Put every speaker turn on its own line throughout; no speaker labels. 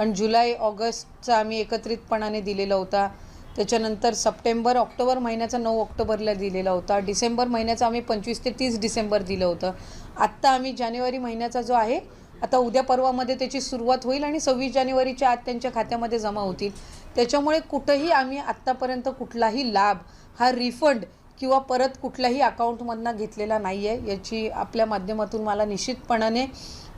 कारण जुलै ऑगस्टचा आम्ही एकत्रितपणाने दिलेला होता. त्याच्यानंतर सप्टेंबर ऑक्टोबर महिन्याचा नऊ ऑक्टोबरला दिलेला होता. डिसेंबर महिन्याचा आम्ही पंचवीस ते तीस डिसेंबर दिलं होतं. आत्ता आम्ही जानेवारी महिन्याचा जो आहे आता उद्या परवामध्ये त्याची सुरुवात होईल आणि सव्वीस जानेवारीच्या आत त्यांच्या खात्यामध्ये जमा होतील. त्याच्यामुळे कुठंही आम्ही आत्तापर्यंत कुठलाही लाभ हा रिफंड किंवा परत कुठल्याही अकाउंटमधनं घेतलेला नाही आहे याची आपल्या माध्यमातून मला निश्चितपणाने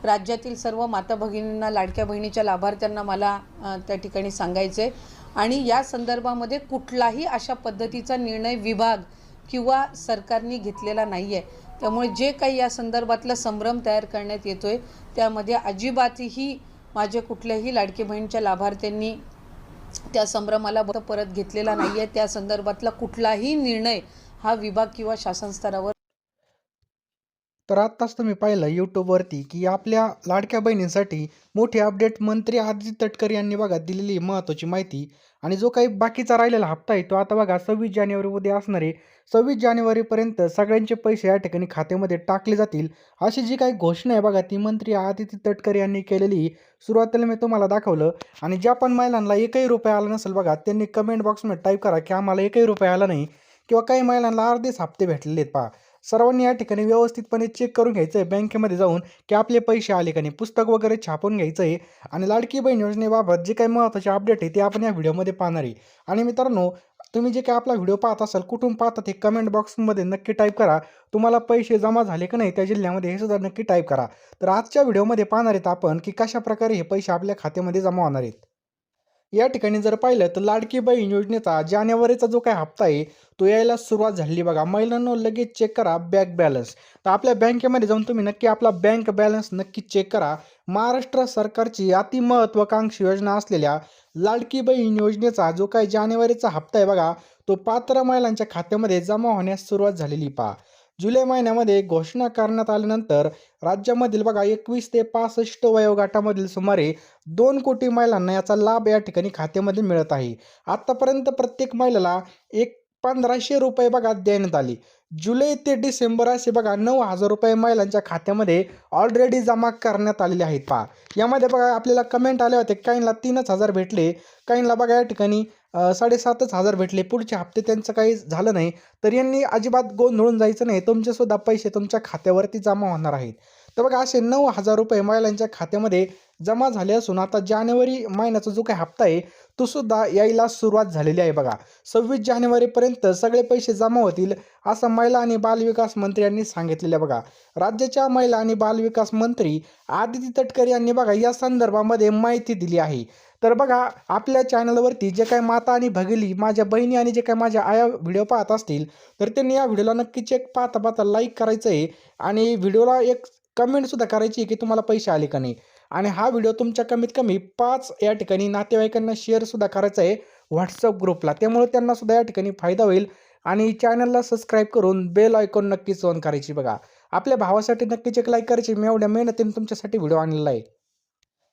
राज्यातील सर्व माता भगिनींना लाडक्या बहिणीच्या लाभार्थ्यांना मला त्या ठिकाणी सांगायचे आणि या संदर्भामध्ये कुठलाही अशा पद्धतीचा निर्णय विभाग किंवा सरकारने घेतलेला नाही आहे त्यामुळे जे काही या संदर्भातला संभ्रम तयार करण्यात येतो आहे त्यामध्ये अजिबातही माझे कुठल्याही लाडकी बहिणीच्या लाभार्थ्यांनी त्या संभ्रमाला ब- परत घेतलेला नाही आहे त्या संदर्भातला कुठलाही निर्णय हा विभाग किंवा शासन स्तरावर
तर आत्ताच तुम्ही पाहिलं यूट्यूबवरती की आपल्या लाडक्या बहिणींसाठी मोठी अपडेट मंत्री आदित्य तटकर यांनी बघा दिलेली महत्त्वाची माहिती. आणि जो काही बाकीचा राहिलेला हप्ता आहे तो आता बघा सव्वीस जानेवारी उद्या असणारे सव्वीस जानेवारीपर्यंत सगळ्यांचे पैसे या ठिकाणी खात्यामध्ये टाकले जातील. अशी जी काही घोषणा आहे बघा ती मंत्री आदित्य तटकर यांनी केलेली सुरुवातीला मी तुम्हाला दाखवलं. आणि ज्या पण महिलांना एकही रुपया आला नसेल बघा त्यांनी कमेंट बॉक्समध्ये टाईप करा की आम्हाला एकही रुपया आला नाही. किंवा काही महिलांना अर्धेच हप्ते भेटलेले आहेत पहा. सर्वांनी या ठिकाणी व्यवस्थितपणे चेक करून घ्यायचं आहे बँकेमध्ये जाऊन की आपले पैसे आले का नाही पुस्तक वगैरे छापून घ्यायचं आहे आणि लाडकी बहीण योजनेबाबत जे काही महत्त्वाचे अपडेट आहे ते आपण या व्हिडिओमध्ये पाहणार आहे. आणि मित्रांनो तुम्ही जे काही आपला व्हिडिओ पाहत असाल कुठून पाहतात ते कमेंट बॉक्समध्ये नक्की टाईप करा. तुम्हाला पैसे जमा झाले का नाही त्या जिल्ह्यामध्ये हे सुद्धा नक्की टाईप करा. तर आजच्या व्हिडिओमध्ये पाहणार आहेत आपण की कशा प्रकारे हे पैसे आपल्या खात्यामध्ये जमा होणार आहेत. या ठिकाणी जर पाहिलं तर लाडकी बहीण योजनेचा जानेवारीचा जो काही हप्ता आहे तो यायला सुरुवात झाली बघा. महिलांना लगेच चेक करा बँक बॅलन्स तर आपल्या बँकेमध्ये जाऊन तुम्ही नक्की आपला बँक बॅलन्स नक्की चेक करा. महाराष्ट्र सरकारची अतिमहत्वाकांक्षी योजना असलेल्या लाडकी बहीण योजनेचा जो काही जानेवारीचा हप्ता आहे बघा तो पात्र महिलांच्या खात्यामध्ये जमा होण्यास सुरुवात झालेली पहा. जुलै महिन्यामध्ये घोषणा करण्यात आल्यानंतर राज्यामधील बघा एकवीस ते पासष्ट वयोगटामधील सुमारे दोन कोटी महिलांना याचा लाभ या ठिकाणी खात्यामध्ये मिळत आहे. आत्तापर्यंत प्रत्येक महिलेला एक पंधराशे रुपये बघा देण्यात आले. जुलै ते डिसेंबर असे बघा नऊ हजार रुपये महिलांच्या खात्यामध्ये ऑलरेडी जमा करण्यात आलेले आहेत पहा. यामध्ये बघा आपल्याला कमेंट आले होते काहींना तीनच हजार भेटले काहींना बघा या ठिकाणी साडेसातच हजार भेटले. पुढचे हप्ते त्यांचं काही झालं नाही. तर यांनी अजिबात गोंधळून जायचं नाही. तुमचेसुद्धा पैसे तुमच्या खात्यावरती जमा होणार आहेत. तर बघा असे नऊ हजार रुपये महिलांच्या खात्यामध्ये जमा झाले असून आता जानेवारी महिन्याचा जो काही हप्ता आहे तो सुद्धा यायला सुरुवात झालेली आहे बघा. सव्वीस जानेवारीपर्यंत सगळे पैसे जमा होतील असं महिला आणि बालविकास मंत्री यांनी सांगितलेलं आहे बघा. राज्याच्या महिला आणि बालविकास मंत्री आदिती तटकरे यांनी बघा या संदर्भामध्ये माहिती दिली आहे. तर बघा आपल्या चॅनलवरती जे काही माता आणि भगिली माझ्या बहिणी आणि जे काही माझ्या आया व्हिडिओ पाहत असतील तर त्यांनी या व्हिडिओला नक्कीच एक पाहता पाहता लाईक करायचं आहे आणि व्हिडिओला एक कमेंटसुद्धा करायची आहे की तुम्हाला पैसे आले का नाही. आणि हा व्हिडिओ तुमच्या कमीत कमी पाच या ठिकाणी नातेवाईकांना शेअरसुद्धा करायचा आहे व्हॉट्सअप ग्रुपला त्यामुळे त्यांनासुद्धा या ठिकाणी फायदा होईल आणि चॅनलला सबस्क्राईब करून बेल आयकॉन नक्कीच ऑन करायची बघा. आपल्या भावासाठी नक्कीच एक लाईक करायची. मी एवढ्या मेहनतीने तुमच्यासाठी व्हिडिओ आणलेला आहे.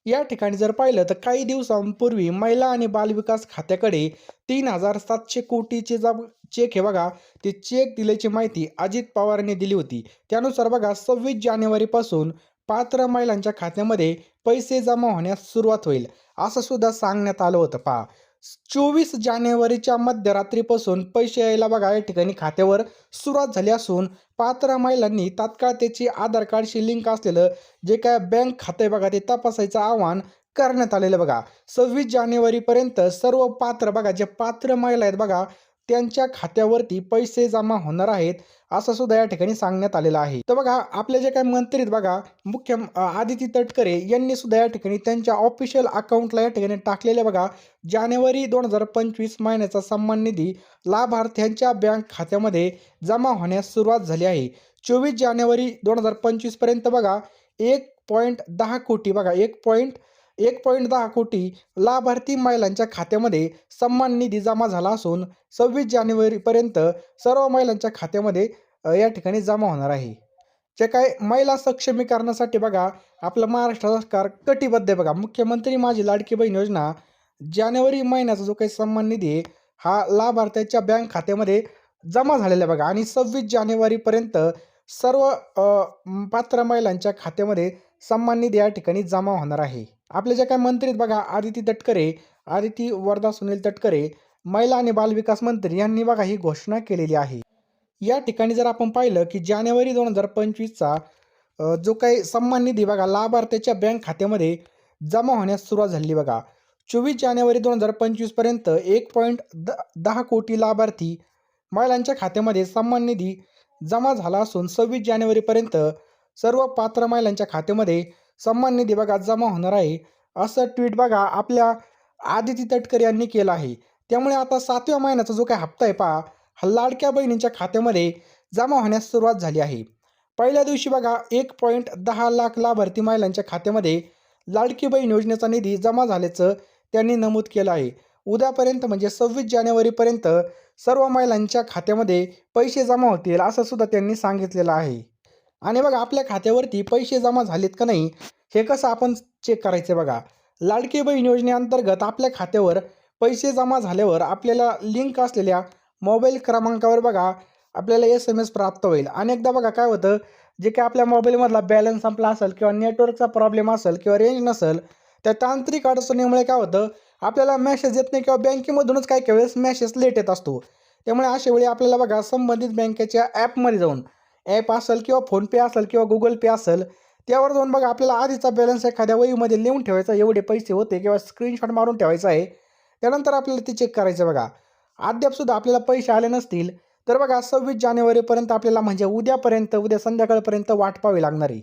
या ठिकाणी जर पाहिलं तर काही दिवसांपूर्वी महिला आणि बालविकास खात्याकडे तीन हजार सातशे कोटीचे जा चेक हे बघा ते चेक दिल्याची माहिती अजित पवार यांनी दिली होती. त्यानुसार बघा सव्वीस जानेवारीपासून पात्र महिलांच्या खात्यामध्ये पैसे जमा होण्यास सुरुवात होईल असं सुद्धा सांगण्यात आलं होतं. पहा चोवीस जानेवारीच्या मध्यरात्रीपासून पैसे यायला बघा या ठिकाणी खात्यावर सुरुवात झाली असून पात्र महिलांनी तात्काळ त्याची आधार कार्डशी लिंक असलेलं जे काय बँक खातं आहे बघा ते तपासायचं आवाहन करण्यात आलेलं बघा. सव्वीस जानेवारीपर्यंत सर्व पात्र बघा जे पात्र महिला आहेत बघा त्यांच्या खात्यावरती पैसे जमा होणार आहेत असं सुद्धा या ठिकाणी सांगण्यात आलेलं आहे. तर बघा आपले जे काय मंत्री आहेत बघा मुख्य आदिती तटकरे यांनी सुद्धा या ठिकाणी त्यांच्या ऑफिशियल अकाउंटला या ठिकाणी टाकलेले बघा. जानेवारी दोन हजार पंचवीस महिन्याचा सन्मान निधी लाभार्थ्यांच्या बँक खात्यामध्ये जमा होण्यास सुरुवात झाली आहे. चोवीस जानेवारी दोन हजार पंचवीसपर्यंत बघा एक पॉईंट दहा कोटी बघा एक पॉईंट एक पॉईंट दहा कोटी लाभार्थी महिलांच्या खात्यामध्ये सन्मान निधी जमा झाला असून सव्वीस जानेवारीपर्यंत सर्व महिलांच्या खात्यामध्ये या ठिकाणी जमा होणार आहे. जे काय महिला सक्षमीकरणासाठी बघा आपलं महाराष्ट्र सरकार कटिबद्ध आहे बघा. मुख्यमंत्री माझी लाडकी बहीण योजना जानेवारी महिन्याचा जो काही सन्मान निधी आहे हा लाभार्थ्याच्या बँक खात्यामध्ये जमा झालेला आहे बघा. आणि सव्वीस जानेवारीपर्यंत सर्व पात्र महिलांच्या खात्यामध्ये सन्मान निधी या ठिकाणी जमा होणार आहे. आपले जे काय मंत्री आहेत बघा आदिती तटकरे आदिती वरदा सुनील तटकरे महिला आणि बालविकास मंत्री यांनी बघा ही घोषणा केलेली आहे. या ठिकाणी जर आपण पाहिलं की जानेवारी दोन हजार पंचवीसचा जो काही सन्मान निधी बघा लाभार्थ्याच्या बँक खात्यामध्ये जमा होण्यास सुरुवात झाली बघा. चोवीस जानेवारी दोन हजार पंचवीसपर्यंत एक पॉईंट द दहा कोटी लाभार्थी महिलांच्या खात्यामध्ये सन्मान निधी जमा झाला असून सव्वीस जानेवारीपर्यंत सर्व पात्र महिलांच्या खात्यामध्ये सन्मान निधी बघा जमा होणार आहे. असं ट्विट बघा आपल्या आदिती तटकर यांनी केलं आहे. त्यामुळे आता सातव्या महिन्याचा जो काही हप्ता आहे पहा हा लाडक्या बहिणींच्या खात्यामध्ये जमा होण्यास सुरुवात झाली आहे. पहिल्या दिवशी बघा एक पॉईंट दहा लाख लाभार्थी महिलांच्या खात्यामध्ये लाडकी बहीण योजनेचा निधी जमा झाल्याचं त्यांनी नमूद केलं आहे. उद्यापर्यंत म्हणजे सव्वीस जानेवारीपर्यंत सर्व महिलांच्या खात्यामध्ये पैसे जमा होतील असं सुद्धा त्यांनी सांगितलेलं आहे. आणि बघा आपल्या खात्यावरती पैसे जमा झालेत का नाही हे कसं आपण चेक करायचं बघा. लाडकी बहीण योजनेअंतर्गत आपल्या खात्यावर पैसे जमा झाल्यावर आपल्याला लिंक असलेल्या मोबाईल क्रमांकावर बघा आपल्याला एस एम एस प्राप्त होईल. अनेकदा बघा काय होतं जे काय आपल्या मोबाईलमधला बॅलन्स संपला असेल किंवा नेटवर्कचा प्रॉब्लेम असेल किंवा रेंज नसेल त्या तांत्रिक अडचणीमुळे काय होतं आपल्याला मॅसेज येत नाही किंवा बँकेमधूनच काही काही वेळेस मॅसेज लेट येत असतो. त्यामुळे अशा वेळी आपल्याला बघा संबंधित बँकेच्या ॲपमध्ये जाऊन ॲप असेल किंवा फोनपे असेल किंवा गुगल पे असेल त्यावर जाऊन बघा आपल्याला आधीचा बॅलन्स एखाद्या वहीमध्ये लिहून ठेवायचा एवढे पैसे होते किंवा स्क्रीनशॉट मारून ठेवायचा आहे. त्यानंतर आपल्याला ते चेक करायचं बघा. अद्यापसुद्धा आपल्याला पैसे आले नसतील तर बघा सव्वीस जानेवारीपर्यंत आपल्याला म्हणजे उद्यापर्यंत उद्या संध्याकाळपर्यंत वाट पाहावी लागणार आहे.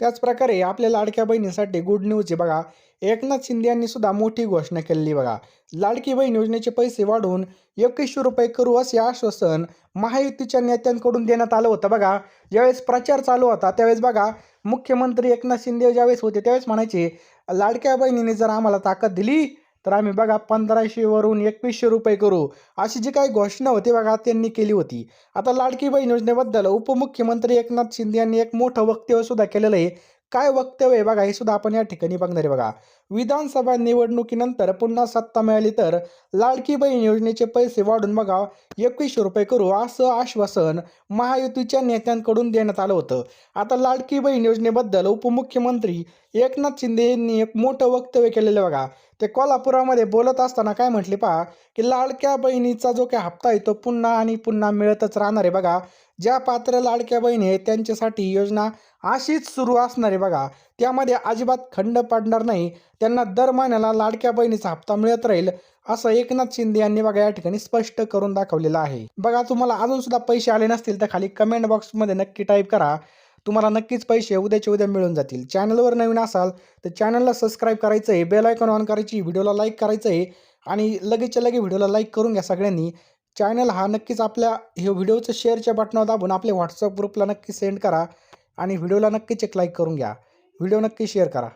त्याचप्रकारे आपल्या लाडक्या बहिणीसाठी गुड न्यूज आहे बघा. एकनाथ शिंदे यांनी सुद्धा मोठी घोषणा केलेली बघा. लाडकी बहीण योजनेचे पैसे वाढवून एकवीसशे रुपये करू असे आश्वासन महायुतीच्या नेत्यांकडून देण्यात आलं होतं बघा. ज्यावेळेस प्रचार चालू होता त्यावेळेस बघा मुख्यमंत्री एकनाथ शिंदे ज्यावेळेस होते त्यावेळेस म्हणायचे लाडक्या बहिणीने जर आम्हाला ताकद दिली तर आम्ही बघा पंधराशेवरून एकवीसशे रुपये करू. अशी जी काही घोषणा होती बघा त्यांनी केली होती. आता लाडकी बहीण योजनेबद्दल उपमुख्यमंत्री एकनाथ शिंदे यांनी एक मोठं वक्तव्य सुद्धा केलेलं आहे. काय वक्तव्य आहे बघा हे सुद्धा आपण या ठिकाणी बघणार आहे बघा. विधानसभा निवडणुकीनंतर पुन्हा सत्ता मिळाली तर लाडकी बहीण योजनेचे पैसे वाढून बघा एकवीसशे रुपये करू असं आश्वासन महायुतीच्या नेत्यांकडून देण्यात आलं होतं. आता लाडकी बहीण योजनेबद्दल उपमुख्यमंत्री एकनाथ शिंदे यांनी एक मोठं वक्तव्य केलेलं बघा. ते कोल्हापुरामध्ये बोलत असताना काय म्हटले पहा की लाडक्या बहिणीचा जो काही हप्ता आहे तो पुन्हा आणि पुन्हा मिळतच राहणार आहे बघा. ज्या पात्र लाडक्या बहिणी आहेत त्यांच्यासाठी योजना अशीच सुरू असणार आहे बघा. त्यामध्ये अजिबात खंड पडणार नाही. त्यांना दर महिन्याला लाडक्या बहिणीचा हप्ता मिळत राहील असं एकनाथ शिंदे यांनी बघा या ठिकाणी स्पष्ट करून दाखवलेलं आहे. बघा तुम्हाला अजून सुद्धा पैसे आले नसतील तर खाली कमेंट बॉक्समध्ये नक्की टाईप करा. तुम्हाला नक्कीच पैसे उद्याच्या उद्या मिळून जातील. चॅनलवर नवीन असाल तर चॅनलला सबस्क्राईब करायचं आहे. बेल आयकॉन ऑन करायची व्हिडिओला लाईक करायचं आहे. आणि लगेचच्या लगे व्हिडिओला लाईक करून घ्या सगळ्यांनी. चॅनल हा नक्कीच आपल्या हे व्हिडिओचं शेअरच्या बटनावर दाबून आपल्या व्हॉट्सअप ग्रुपला नक्की सेंड करा. आणि व्हिडिओला नक्कीच एक लाईक करून घ्या. व्हिडिओ नक्की शेअर करा.